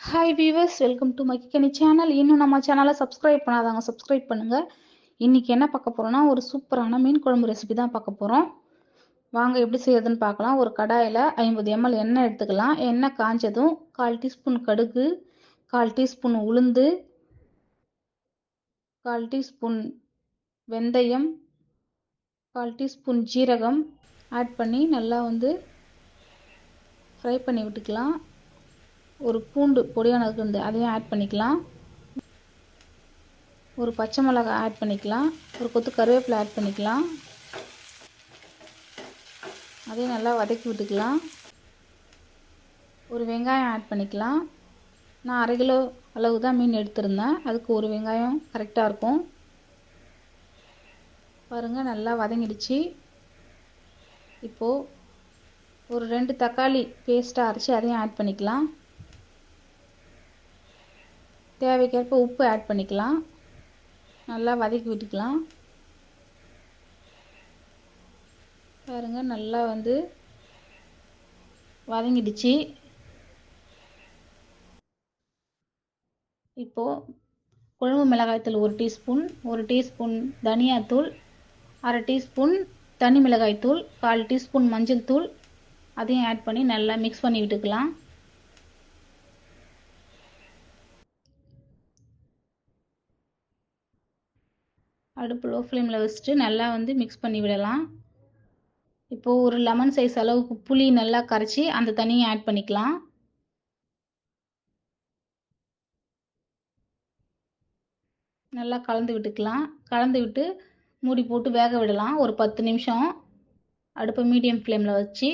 Hi viewers welcome to மக்கிக்கனி channel இன்னும் நம்ம சேனலை சப்ஸ்கிரைப் பண்ணாதாங்க சப்ஸ்கிரைப் பண்ணுங்கள் இன்றைக்கி என்ன பார்க்க போகிறோன்னா ஒரு சூப்பரான மீன் குழம்பு ரெசிபி தான் பார்க்க போகிறோம் வாங்க எப்படி செய்யறதுன்னு பார்க்கலாம். ஒரு கடாயில் ஐம்பது எம்எல் எண்ணெய் எடுத்துக்கலாம். எண்ணெய் காஞ்சதும் கால் டீஸ்பூன் கடுகு கால் டீஸ்பூன் உளுந்து கால் டீஸ்பூன் வெந்தயம் கால் டீஸ்பூன் ஜீரகம். ஆட் பண்ணி நல்லா வந்து ஃப்ரை பண்ணி விட்டுக்கலாம். ஒரு பூண்டு பொடியாக நறுக்குந்து அதையும் ஆட் பண்ணிக்கலாம். ஒரு பச்சை மிளகாய் ஆட் பண்ணிக்கலாம். ஒரு கொத்து கருவேப்பிலை ஆட் பண்ணிக்கலாம். அதையும் நல்லா வதக்கி விட்டுக்கலாம். ஒரு வெங்காயம் ஆட் பண்ணிக்கலாம். நான் அரை கிலோ அளவு தான் மீன் எடுத்திருந்தேன். அதுக்கு ஒரு வெங்காயம் கரெக்டாக இருக்கும். பாருங்கள் நல்லா வதங்கிடுச்சு. இப்போது ஒரு ரெண்டு தக்காளி பேஸ்ட்டாக அரைச்சி அதையும் ஆட் பண்ணிக்கலாம். தேவைக்கேற்ப உப்பு ஆட் பண்ணிக்கலாம். நல்லா வதக்கி விட்டுக்கலாம். பாருங்கள் நல்லா வந்து வதங்கிடுச்சு. இப்போது குழம்பு மிளகாய்த்தூள் ஒரு டீஸ்பூன் ஒரு டீஸ்பூன் தனியாத்தூள் அரை டீஸ்பூன் தனி மிளகாய்த்தூள் கால் டீஸ்பூன் மஞ்சள் தூள். அதையும் ஆட் பண்ணி நல்லா மிக்ஸ் பண்ணி விட்டுக்கலாம். அடுப்பு லோ ஃப்ளேமில் வச்சுட்டு நல்லா வந்து மிக்ஸ் பண்ணி விடலாம். இப்போது ஒரு லெமன் சைஸ் அளவுக்கு புளி நல்லா கரைச்சி அந்த தண்ணியை ஆட் பண்ணிக்கலாம். நல்லா கலந்து விட்டுக்கலாம். கலந்து விட்டு மூடி போட்டு வேக விடலாம். ஒரு பத்து நிமிஷம். அடுப்பை மீடியம் ஃப்ளேமில் வச்சு.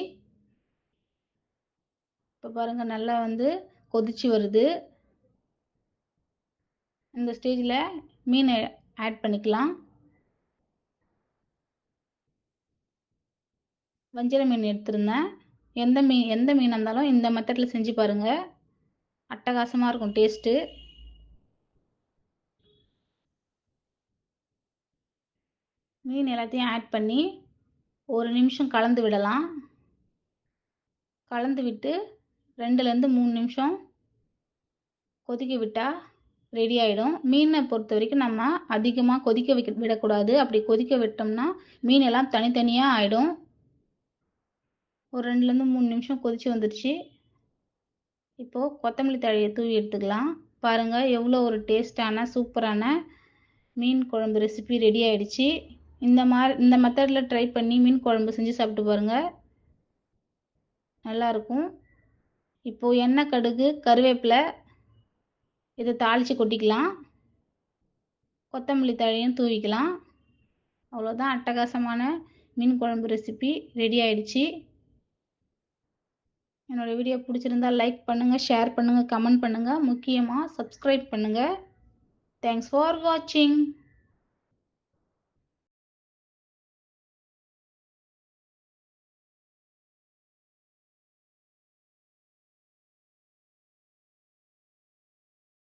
இப்போ பாருங்கள் நல்லா வந்து கொதிச்சு வருது. இந்த ஸ்டேஜில் மீன் ஆட் பண்ணிக்கலாம். வஞ்சிர மீன் எடுத்திருந்தேன். எந்த மீன் எந்த மீனாக இருந்தாலும் இந்த மெத்தடில் செஞ்சு பாருங்கள் அட்டகாசமாக இருக்கும் டேஸ்ட்டு மீன் எல்லாத்தையும் ஆட் பண்ணி ஒரு நிமிஷம் கலந்து விடலாம். கலந்து விட்டு ரெண்டுலேருந்து மூணு நிமிஷம் கொதிக்க விட்டால் ரெடி ஆகிடும் மீனை பொறுத்த வரைக்கும் நம்ம அதிகமாக கொதிக்க வைக்க விடக்கூடாது. அப்படி கொதிக்க விட்டோம்னா மீன் எல்லாம் தனித்தனியாக ஆகிடும் ஒரு ரெண்டுலேருந்து மூணு நிமிஷம் கொதித்து வந்துடுச்சு இப்போது கொத்தமல்லி தழையை தூவி எடுத்துக்கலாம். பாருங்கள் எவ்வளோ ஒரு டேஸ்டான சூப்பரான மீன் குழம்பு ரெசிபி ரெடி ஆகிடுச்சு இந்த மாதிரி இந்த மெத்தடில் ட்ரை பண்ணி மீன் குழம்பு செஞ்சு சாப்பிட்டு பாருங்கள் நல்லாயிருக்கும் இப்போது எண்ணெய் கடுகு கருவேப்பிலை இதை தாளித்து கொட்டிக்கலாம். கொத்தமல்லி தழையும் தூவிக்கலாம். அவ்வளோதான் அட்டகாசமான மீன் குழம்பு ரெசிபி ரெடி ஆயிடுச்சு. என்னோடய வீடியோ பிடிச்சிருந்தா லைக் பண்ணுங்கள் ஷேர் பண்ணுங்கள் கமெண்ட் பண்ணுங்கள் முக்கியமாக சப்ஸ்கிரைப் பண்ணுங்கள் தேங்க்ஸ் ஃபார் வாட்சிங்